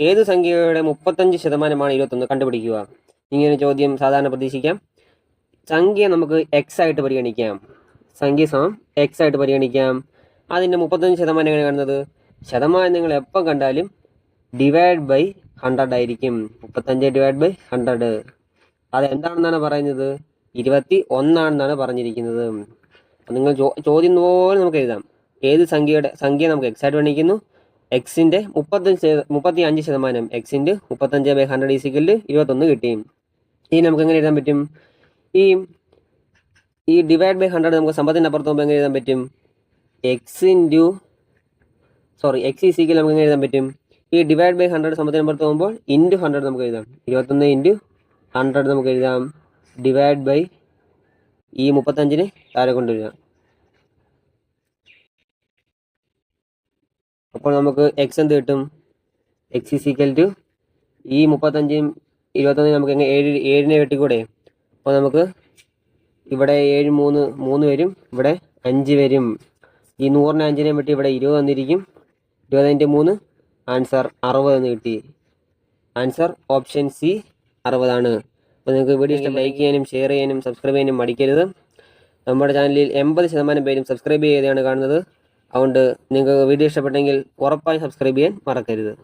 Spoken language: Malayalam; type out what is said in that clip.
ഏത് സംഖ്യയുടെ മുപ്പത്തഞ്ച് ശതമാനമാണ് ഇരുപത്തൊന്ന് കണ്ടുപിടിക്കുക? ഇങ്ങനെ ചോദ്യം സാധാരണ പ്രതീക്ഷിക്കാം. സംഖ്യ നമുക്ക് എക്സ് ആയിട്ട് പരിഗണിക്കാം. സംഖ്യ സമം എക്സ് ആയിട്ട് പരിഗണിക്കാം. അതിന്റെ മുപ്പത്തഞ്ച് ശതമാനം എങ്ങനെ കാണുന്നത്? ശതമാനം നിങ്ങൾ എപ്പം കണ്ടാലും ഡിവൈഡ് ബൈ ഹൺഡ്രഡ് ആയിരിക്കും. മുപ്പത്തഞ്ച് ഡിവൈഡ് ബൈ ഹൺഡ്രഡ് അതെന്താണെന്നാണ് പറയുന്നത്? ഇരുപത്തി ഒന്നാണെന്നാണ് പറഞ്ഞിരിക്കുന്നത് നിങ്ങൾ ചോദ്യം പോലെ നമുക്ക് എഴുതാം. ഏത് സംഖ്യയുടെ സംഖ്യ നമുക്ക് എക്സ് ആയിട്ട് പരിഗണിക്കുന്നു എക്സിന്റെ മുപ്പത്തഞ്ച് മുപ്പത്തി അഞ്ച് ശതമാനം എക്സിന്റെ മുപ്പത്തഞ്ച് ബൈ ഹൺഡ്രഡ് ഈസിക്കൽ ഇരുപത്തൊന്ന് കിട്ടി ഇനി നമുക്ക് എങ്ങനെ എഴുതാൻ പറ്റും? ഈ ഈ ഡിവൈഡ് ബൈ ഹൺഡ്രഡ് നമുക്ക് സമ്പത്തിന്റെ അപ്പുറത്ത് പോകുമ്പോൾ എങ്ങനെ എഴുതാൻ പറ്റും? എക്സ് ഇന്റു സോറി എക്സ് ഈസിക്കൽ നമുക്ക് എങ്ങനെ എഴുതാൻ പറ്റും? ഈ ഡിവൈഡ് ബൈ ഹൺഡ്രഡ് സമ്പത്തിന് അപ്പുറത്ത് പോകുമ്പോൾ ഇന്റു ഹൺഡ്രഡ് നമുക്ക് എഴുതാം. ഇരുപത്തൊന്ന് ഇന്റു ഹൺഡ്രഡ് നമുക്ക് എഴുതാം. ഡിവൈഡ് ബൈ ഈ മുപ്പത്തഞ്ചിന് താഴെ കൊണ്ടുവരിക. അപ്പോൾ നമുക്ക് എക്സ് എന്ത് കിട്ടും? എക്സ് ഈസിക്കൽ ടു ഈ മുപ്പത്തഞ്ചും ഇരുപത്തൊന്നിനും നമുക്ക് എങ്ങനെ ഏഴ് ഏഴിനെ വെട്ടിക്കൂടെ? അപ്പോൾ നമുക്ക് ഇവിടെ ഏഴ് മൂന്ന് മൂന്ന് വരും. ഇവിടെ അഞ്ച് വരും. ഈ നൂറിനെ അഞ്ചിനെ വെട്ടി ഇവിടെ ഇരുപത് വന്നിരിക്കും ഇരുപതിന്റെ മൂന്ന് ആൻസർ അറുപത് എന്ന് കിട്ടി. ആൻസർ ഓപ്ഷൻ സി അറുപതാണ് അപ്പോൾ നിങ്ങൾക്ക് വീഡിയോ ഇഷ്ടം ലൈക്ക് ചെയ്യാനും ഷെയർ ചെയ്യാനും സബ്സ്ക്രൈബ് ചെയ്യാനും മടിക്കരുത്. നമ്മുടെ ചാനലിൽ എൺപത് ശതമാനം പേരും സബ്സ്ക്രൈബ് ചെയ്താണ് കാണുന്നത്. അതുകൊണ്ട് നിങ്ങൾക്ക് വീഡിയോ ഇഷ്ടപ്പെട്ടെങ്കിൽ ഉറപ്പായും സബ്സ്ക്രൈബ് ചെയ്യാൻ മറക്കരുത്.